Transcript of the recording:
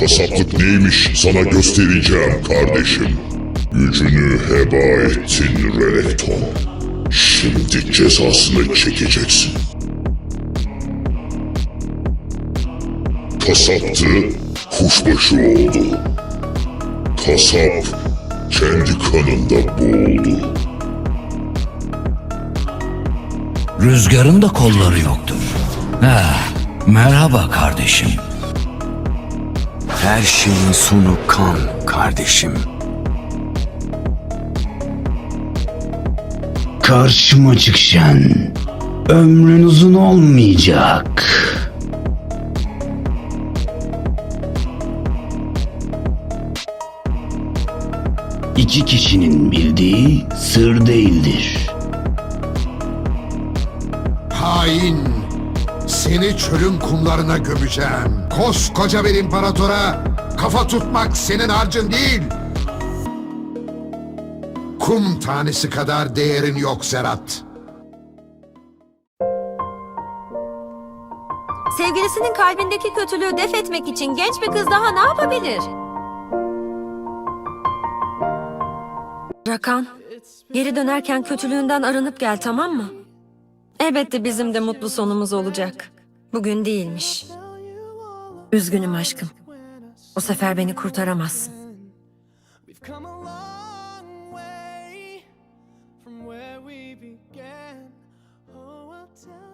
Kasaplık neymiş sana göstereceğim kardeşim. Gücünü heba ettin Renekton. Şimdi cezasını çekeceksin. Kasaptı, kuşbaşı oldu. Kasap kendi kanında boğuldu. Rüzgarın da kolları yoktur. Ha, merhaba kardeşim. Her şeyin sonu kan kardeşim. Karşıma çıkacaksın. Ömrün uzun olmayacak. İki kişinin bildiği sır değildir. Hain! Seni çölün kumlarına gömeceğim. Koskoca bir imparatora kafa tutmak senin harcın değil. Kum tanesi kadar değerin yok Zerat. Sevgilisinin kalbindeki kötülüğü def etmek için genç bir kız daha ne yapabilir? Rakan, geri dönerken kötülüğünden arınıp gel tamam mı? Elbette bizim de mutlu sonumuz olacak. Bugün değilmiş. Üzgünüm aşkım. Bu sefer beni kurtaramazsın. Tell